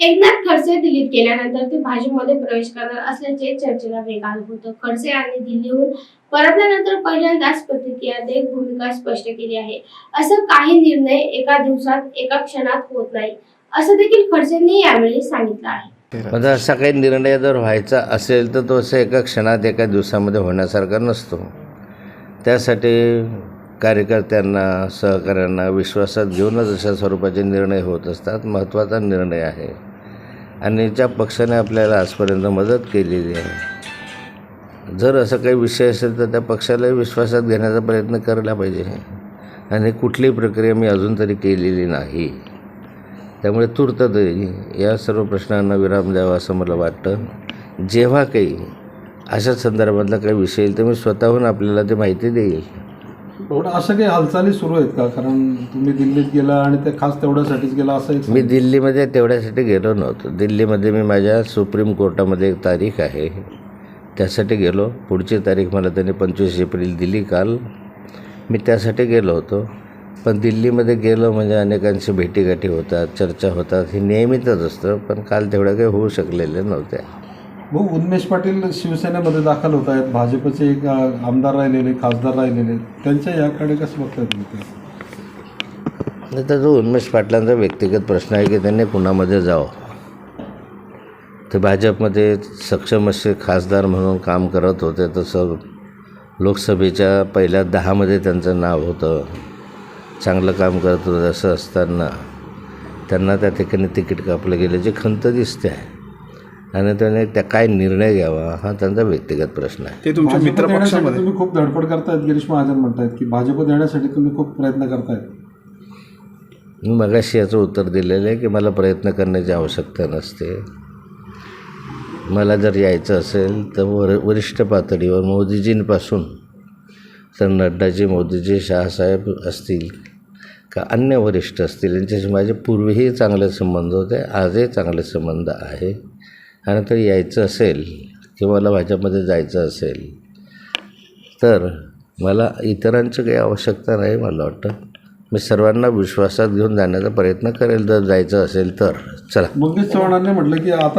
एकनाथ खडसे दिल्लीत गेल्यानंतर ते भाजपमध्ये प्रवेश करणार असल्याचे चर्चेला वेग आलं होतं. खडसे आणि दिल्लीहून परतल्यानंतर पहिल्यांदाच प्रतिक्रिया देत भूमिका स्पष्ट केली आहे. असं काही निर्णय एका दिवसात एका क्षणात होत नाही असं देखील खडसेंनी यावेळी सांगितलं आहे. म्हणजे असा काही निर्णय जर व्हायचा असेल तर तो असं एका क्षणात एका दिवसामध्ये होण्यासारखा नसतो. त्यासाठी कार्यकर्त्यांना सहकाऱ्यांना विश्वासात घेऊनच अशा स्वरूपाचे निर्णय होत असतात. महत्त्वाचा निर्णय आहे. आणि ज्या पक्षाने आपल्याला आजपर्यंत मदत केलेली आहे. जर असं काही विषय असेल तर त्या पक्षालाही विश्वासात घेण्याचा प्रयत्न करायला पाहिजे. आणि कुठलीही प्रक्रिया मी अजून तरी केलेली नाही. त्यामुळे तूर्त तरी या सर्व प्रश्नांना विराम द्यावा असं मला वाटतं. जेव्हा काही अशा संदर्भातला काही विषय येईल तर मी स्वतःहून आपल्याला ते माहिती देईल. एवढं असं काही हालचाली सुरू आहेत का? कारण तुम्ही दिल्लीत गेला आणि ते खास तेवढ्यासाठीच गेला असं एक मी दिल्लीमध्ये तेवढ्यासाठी गेलो नव्हतो. दिल्लीमध्ये मी माझ्या सुप्रीम कोर्टामध्ये एक तारीख आहे. त्यासाठी गेलो. पुढची तारीख मला त्यांनी पंचवीस एप्रिल दिली काल. मी त्यासाठी गेलो होतो. पण दिल्लीमध्ये गेलो म्हणजे अनेकांशी भेटीगाठी होतात चर्चा होतात. हे नियमितच असतं पण काल तेवढ्या काही होऊ शकलेल्या नव्हत्या. भाऊ उन्मेष पाटील शिवसेनेमध्ये दाखल होत आहेत. भाजपचे एक आमदार राहिलेले खासदार राहिलेले त्यांच्या याकडे कसं बघताय तुम्ही त्याचा नाही जो उन्मेष पाटलांचा व्यक्तिगत प्रश्न आहे की त्यांनी कुणामध्ये जावं? ते भाजपमध्ये सक्षम असे खासदार म्हणून काम करत होते तसं लोकसभेच्या पहिल्या दहामध्ये त्यांचं नाव होतं. चांगलं काम करत होतं असं असताना. त्यांना त्या ठिकाणी तिकीट कापलं गेल्याची खंत दिसते आहे. आणि त्याने त्या काय निर्णय घ्यावा हा त्यांचा व्यक्तिगत प्रश्न आहे. ते तुमच्या भाजपत मित्र येण्यासाठी पक्षामध्ये तुम्ही खूप धडपड करतायत गिरीश महाजन म्हणतायत की भाजपत येण्यासाठी तुम्ही खूप प्रयत्न करतायत. मी मगाशी याचं उत्तर दिलेलं आहे की मला प्रयत्न करण्याची आवश्यकता नसते. मला जर यायचं असेल तर वर वरिष्ठ पातळीवर मोदीजींपासून तर नड्डाजी मोदीजी शहासाहेब असतील का अन्य वरिष्ठ असतील यांच्याशी माझे पूर्वीही चांगले संबंध होते आजही चांगले संबंध आहे. आणि तर यायचं असेल किंवा मला भाज्यामध्ये जायचं असेल तर मला इतरांची काही आवश्यकता नाही मला वाटतं. मी सर्वांना विश्वासात घेऊन जाण्याचा प्रयत्न करेल. जर जायचं असेल तर. चला. मग चव्हाणांनी म्हटलं की आता